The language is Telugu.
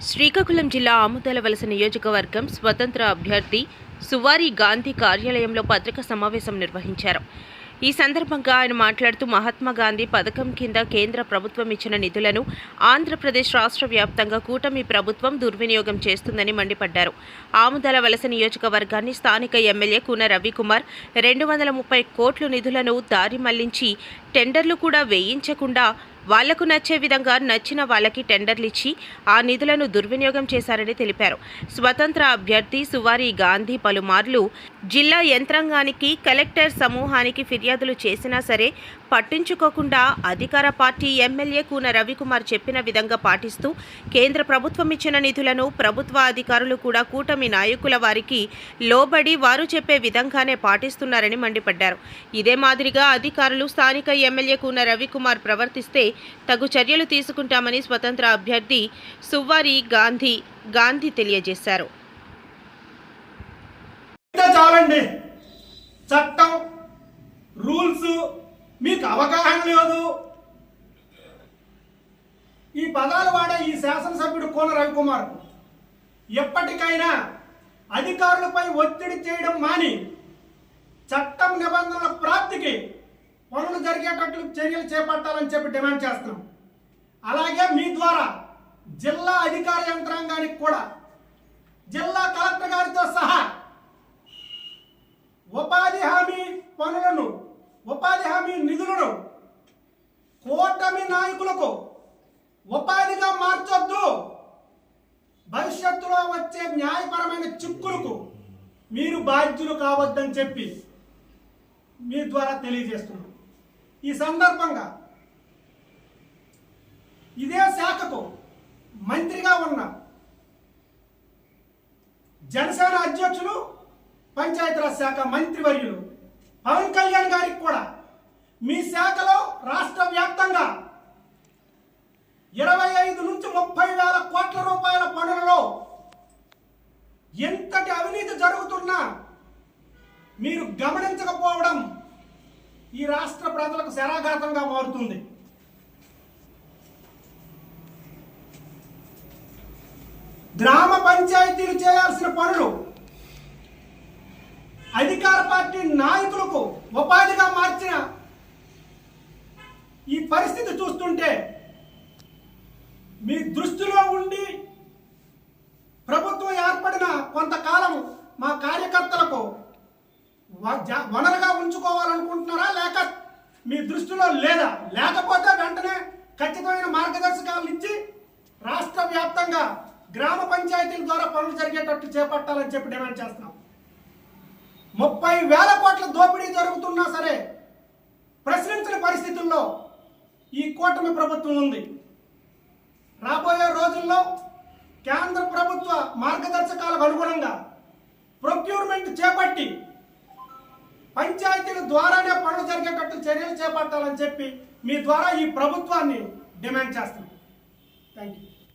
శ్రీకాకుళం జిల్లా ఆముదాల వలస నియోజకవర్గం స్వతంత్ర అభ్యర్థి సువారి గాంధీ కార్యాలయంలో పత్రికా సమావేశం నిర్వహించారు. ఈ సందర్భంగా ఆయన మాట్లాడుతూ మహాత్మా గాంధీ పథకం కింద కేంద్ర ప్రభుత్వం ఇచ్చిన నిధులను ఆంధ్రప్రదేశ్ రాష్ట్ర వ్యాప్తంగా కూటమి ప్రభుత్వం దుర్వినియోగం చేస్తుందని మండిపడ్డారు. ఆముదాల వలస నియోజకవర్గాన్ని స్థానిక ఎమ్మెల్యే కూన రవికుమార్ రెండు వందల ముప్పై కోట్ల నిధులను దారి మళ్ళించి టెండర్లు కూడా వేయించకుండా వాళ్ళకు నచ్చే విధంగా నచ్చిన వాళ్ళకి టెండర్లు ఇచ్చి ఆ నిధులను దుర్వినియోగం చేశారని తెలిపారు. స్వతంత్ర అభ్యర్థి సువారి గాంధీ పలుమార్లు జిల్లా యంత్రాంగానికి కలెక్టర్ సమూహానికి ఫిర్యాదులు చేసినా సరే పట్టించుకోకుండా అధికార పార్టీ ఎమ్మెల్యే కూన రవికుమార్ చెప్పిన విధంగా పాటిస్తూ కేంద్ర ప్రభుత్వం ఇచ్చిన నిధులను ప్రభుత్వ అధికారులు కూడా కూటమి నాయకుల వారికి లోబడి వారు చెప్పే విధంగానే పాటిస్తున్నారని మండిపడ్డారు. ఇదే మాదిరిగా అధికారులు స్థానిక ఎమ్మెల్యే కూన రవికుమార్ ప్రవర్తిస్తే తగు చర్యలు తీసుకుంటామని స్వతంత్ర అభ్యర్థి సువ్వారి గాంధీ గాంధీ తెలియజేశారు. చాలండి. చట్టం రూల్స్ మీకు అవగాహన లేదు. ఈ పదాలు వాడే ఈ శాసనసభ్యుడు కోన రవికుమార్ ఎప్పటికైనా అధికారులపై ఒత్తిడి చేయడం మాని చట్టం నిబంధనల ప్రాప్తికి జరిగేటట్లు చర్యలు చేపట్టాలని చెప్పి డిమాండ్ చేస్తున్నాం. అలాగే మీ ద్వారా జిల్లా అధికార యంత్రాంగానికి కూడా జిల్లా కలెక్టర్ గారితో సహా ఉపాధి హామీ పనులను ఉపాధి హామీ నిధులను కూటమి నాయకులకు ఉపాధిగా మార్చొద్దు. భవిష్యత్తులో వచ్చే న్యాయపరమైన చిక్కులకు మీరు బాధ్యులు కావద్దని చెప్పి మీ ద్వారా తెలియజేస్తున్నాం. ఈ సందర్భంగా ఇదే శాఖకు మంత్రిగా ఉన్న జనసేన అధ్యక్షులు పంచాయతీరాజ్ శాఖ మంత్రివర్యులు పవన్ కళ్యాణ్ గారికి కూడా మీ శాఖలో రాష్ట్ర వ్యాప్తంగా ఇరవై ఐదు నుంచి ముప్పై వేల కోట్ల రూపాయల పనులలో ఎంతటి అవినీతి జరుగుతున్నా మీరు గమనించకపోవడం ఈ రాష్ట్ర ప్రజలకు శరాఘాతంగా మారుతుంది. గ్రామ పంచాయతీలు చేయాల్సిన పనులు అధికార పార్టీ నాయకులకు ఉపాధిగా మార్చిన ఈ పరిస్థితి చూస్తుంటే మీ దృష్టిలో ఉండి ప్రభుత్వం ఏర్పడిన కొంతకాలం వనరుగా ఉంచుకోవాలనుకుంటున్నారా? లేక మీ దృష్టిలో లేదా? లేకపోతే వెంటనే ఖచ్చితమైన మార్గదర్శకాలు ఇచ్చి రాష్ట్ర వ్యాప్తంగా గ్రామ పంచాయతీల ద్వారా పనులు జరిగేటట్టు చేపట్టాలని చెప్పి డిమాండ్ చేస్తున్నాం. ముప్పై వేల కోట్ల దోపిడీ జరుగుతున్నా సరే ప్రశ్నించిన పరిస్థితుల్లో ఈ కూటమి ప్రభుత్వం ఉంది. రాబోయే రోజుల్లో కేంద్ర ప్రభుత్వ మార్గదర్శకాలకు అనుగుణంగా ప్రొక్యూర్మెంట్ చేపట్టి పంచాయతీల ద్వారానే పనులు జరిగేటట్టు చర్యలు చేపట్టాలని చెప్పి మీ ద్వారా ఈ ప్రభుత్వాన్ని డిమాండ్ చేస్తున్నాం. Thank you